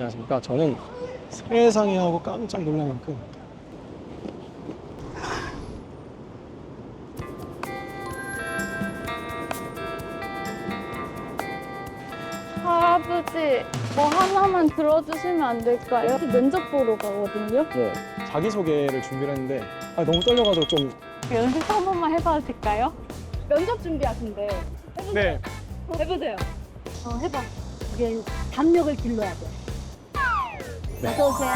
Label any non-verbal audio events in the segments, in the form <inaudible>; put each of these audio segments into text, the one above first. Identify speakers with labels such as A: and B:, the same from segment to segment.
A: 안녕하십니까. 저는 세상에 하고 깜짝 놀랄 만큼
B: 할아버지, 뭐 하나만 들어주시면 안 될까요? 면접 보러 가거든요.
A: 네, 자기소개를 준비를 했는데 아, 너무 떨려가지고 좀
B: 연습 한 번만 해봐도 될까요?
C: 면접 준비하신대.
A: 네,
C: 해보세요.
B: 어, 해봐.
C: 이게 담력을 길러야 돼.
A: 네.
C: 어서 오세요.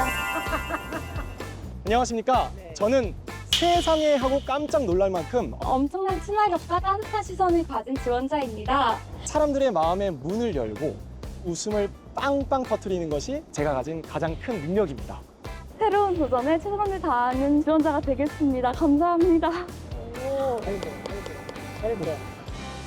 A: 안녕하십니까.
C: 네.
A: 저는 세상에 하고 깜짝 놀랄 만큼
B: 엄청난 친화력과 따뜻한 시선을 가진 지원자입니다.
A: 사람들의 마음의 문을 열고 웃음을 빵빵 터트리는 것이 제가 가진 가장 큰 능력입니다.
B: 새로운 도전에 최선을 다하는 지원자가 되겠습니다. 감사합니다.
C: 오. 잘해보래.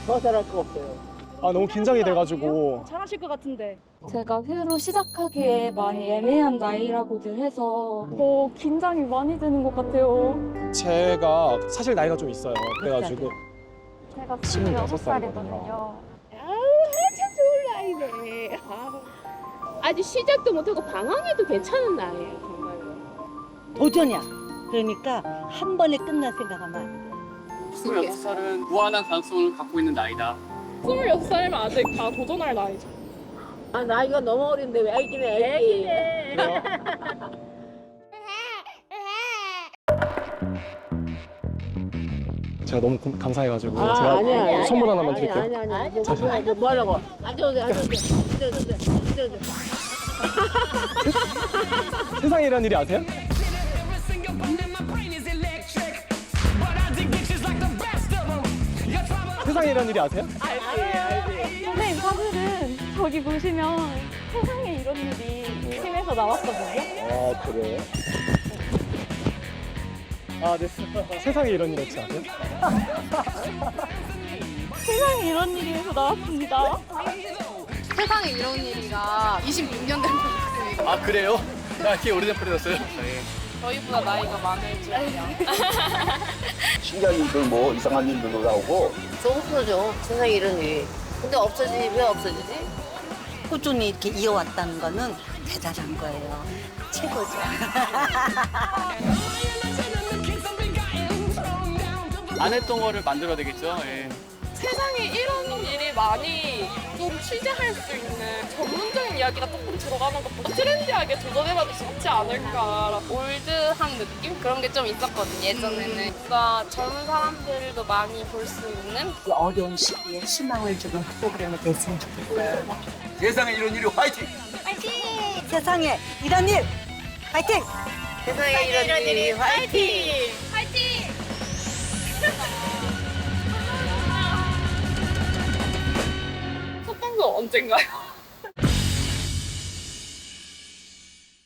C: 더 잘할 거 없어요.
A: 아 너무 긴장이 돼가지고
C: 잘하실 것 같은데.
B: 제가 새로 시작하기에 많이 애매한 나이라고들 해서 더 긴장이 많이 되는 것 같아요.
A: 제가 사실 나이가 좀 있어요. 그래가지고
B: 제가
A: 스물여섯
B: 26살이거든요.
D: 아참 좋은 나이네. 아, 아직 시작도 못하고 방황해도 괜찮은 나이에요, 정말로.
E: 도전이야. 그러니까 한 번에 끝날 생각하면 안 돼.
F: 26살은 무한한 가능성을 갖고 있는 나이다.
G: 26살이면 아직 다 도전할 나이죠.
D: 아, 나이가 너무 어린데 왜 애기네, 애기.
A: 그래요. 제가 너무 고- 감사해가지고
D: 아,
A: 제가
D: 아니야, 아니야.
A: 선물 하나만
D: 아니,
A: 드릴게요.
D: 아니, 아니, 아니. 뭐, 뭐, 뭐, 뭐 하려고. 앉아오세요, 앉아오세요. 앉아오세요, 앉아오세요. <laughs>
A: 세상에 이런 일이 아세요? 세상에 이런 일이 아세요?
B: 선생님 사실은 저기 보시면 세상에 이런 일이 팀에서 나왔거든요.
A: 아 그래요? 아 네. 세상에 이런 일 혹시 아세요?
B: 세상에 이런 일이에서 나왔습니다.
H: 세상에 이런 일이가 26년 된 프로젝트입니다.
F: 아 그래요? 야, 되게 오래된 프로였어요. 네.
G: 저희보다 나이가 많을 줄이야. <laughs>
I: 신기한 일들 뭐 이상한 일들도 나오고
D: 좋은 프로죠. 세상에 이런 일이. 근데 없어지지, 왜 없어지지?
E: 꾸준히 이렇게 이어왔다는 거는 대단한 거예요. 최고죠.
F: 안 했던 거를 만들어야 되겠죠. 예.
G: 세상에 이런 일이 많이 좀 취재할 수 있는 전문적인 이야기가 조금 들어가는 것보다 트렌디하게 도전해봐도 좋지 않을까.
H: 올드한 느낌? 그런 게 좀 있었거든요, 예전에는. 뭔가 젊은 사람들도 많이 볼 수 있는
E: 이 어려운 시기에 희망을 주는 프로그램이 됐으면 좋겠어요.
I: 세상에 이런 일이 화이팅!
E: 세상에 이런 일 파이팅!
D: 세상에 이런 일이 화이팅!
G: 언젠가요?